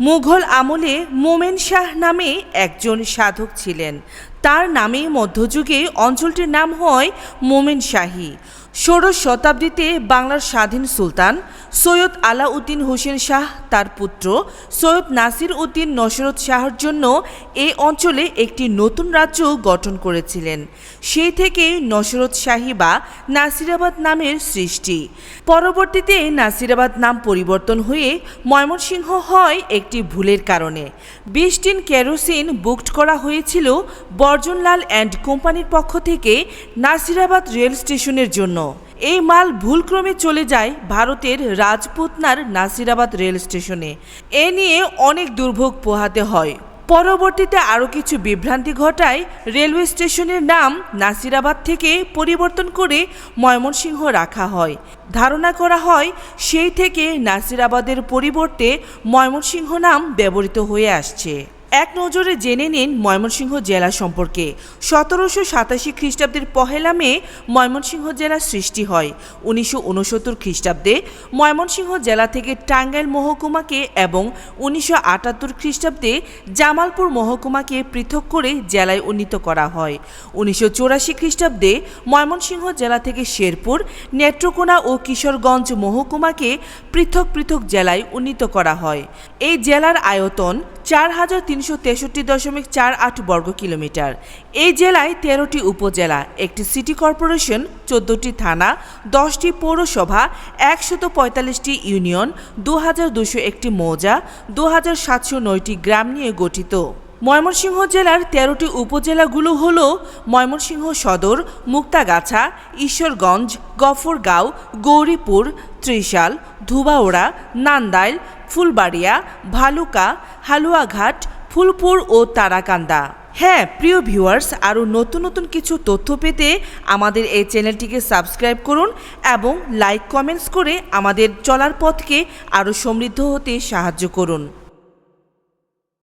মুঘল আমলে মোমেন শাহ নামে একজন সাধক ছিলেন। তার নামে মধ্যযুগে অঞ্চলটির নাম হয় মোমেন শাহী। ষোড়শ শতাব্দীতে বাংলার স্বাধীন সুলতান সৈয়দ আলাউদ্দিন হোসেন শাহ তার পুত্র, সৈয়দ নাসির উদ্দিন নসরত শাহর জন্য এই অঞ্চলে একটি নতুন রাজ্য গঠন করেছিলেন। সেই থেকে নসরত শাহী বা নাসিরাবাদ নামের সৃষ্টি। পরবর্তীতে নাসিরাবাদ নাম পরিবর্তন হয়ে ময়মনসিংহ হয় একটি ভুলের কারণে। বিশ টিন কেরোসিন বুকড করা হয়েছিল বর্জনলাল অ্যান্ড কোম্পানির পক্ষ থেকে নাসিরাবাদ রেল স্টেশনের জন্য। এই মাল ভুলক্রমে চলে যায় ভারতের রাজপুতনার নাসিরাবাদ রেল স্টেশনে। এ নিয়ে অনেক দুর্ভোগ পোহাতে হয়। পরবর্তীতে আরও কিছু বিভ্রান্তি ঘটায় রেলওয়ে স্টেশনের নাম নাসিরাবাদ থেকে পরিবর্তন করে ময়মনসিংহ রাখা হয়। ধারণা করা হয় সেই থেকে নাসিরাবাদের পরিবর্তে ময়মনসিংহ নাম ব্যবহৃত হয়ে আসছে। এক নজরে জেনে নিন ময়মনসিংহ জেলা সম্পর্কে। সতেরোশো সাতাশি খ্রিস্টাব্দের পহেলা মে ময়মনসিংহ জেলার সৃষ্টি হয়। উনিশশো উনসত্তর খ্রিস্টাব্দে ময়মনসিংহ জেলা থেকে টাঙ্গাইল মহকুমাকে এবং উনিশশো আটাত্তর খ্রিস্টাব্দে জামালপুর মহকুমাকে পৃথক করে জেলায় উন্নীত করা হয়। উনিশশো চৌরাশি খ্রিস্টাব্দে ময়মনসিংহ জেলা থেকে শেরপুর, নেত্রকোনা ও কিশোরগঞ্জ মহকুমাকে পৃথক পৃথক জেলায় উন্নীত করা হয়। এই জেলার আয়তন চার হাজার তিনশো তেষট্টি দশমিক চার আট বর্গ কিলোমিটার। এই জেলায় তেরোটি উপজেলা, একটি সিটি কর্পোরেশন, চোদ্দটি থানা, দশটি পৌরসভা, একশত পঁয়তাল্লিশটি ইউনিয়ন দু হাজার দুশো একটি মৌজা দু হাজার সাতশো নয়টি গ্রাম নিয়ে গঠিত। ময়মনসিংহ জেলার তেরোটি উপজেলাগুলো হল ময়মনসিংহ সদর, মুক্তাগাছা, ঈশ্বরগঞ্জ, গফরগাঁও, গৌরীপুর, ত্রিশাল ধুবাওড়া নান্দাইল, ফুলবাড়িয়া, ভালুকা, হালুয়াঘাট, ফুলপুর ও তারাকান্দা। হ্যাঁ প্রিয় ভিউয়ার্স, আরও নতুন নতুন কিছু তথ্য পেতে আমাদের এই চ্যানেলটিকে সাবস্ক্রাইব করুন এবং লাইক, কমেন্টস করে আমাদের চলার পথকে আরও সমৃদ্ধ হতে সাহায্য করুন।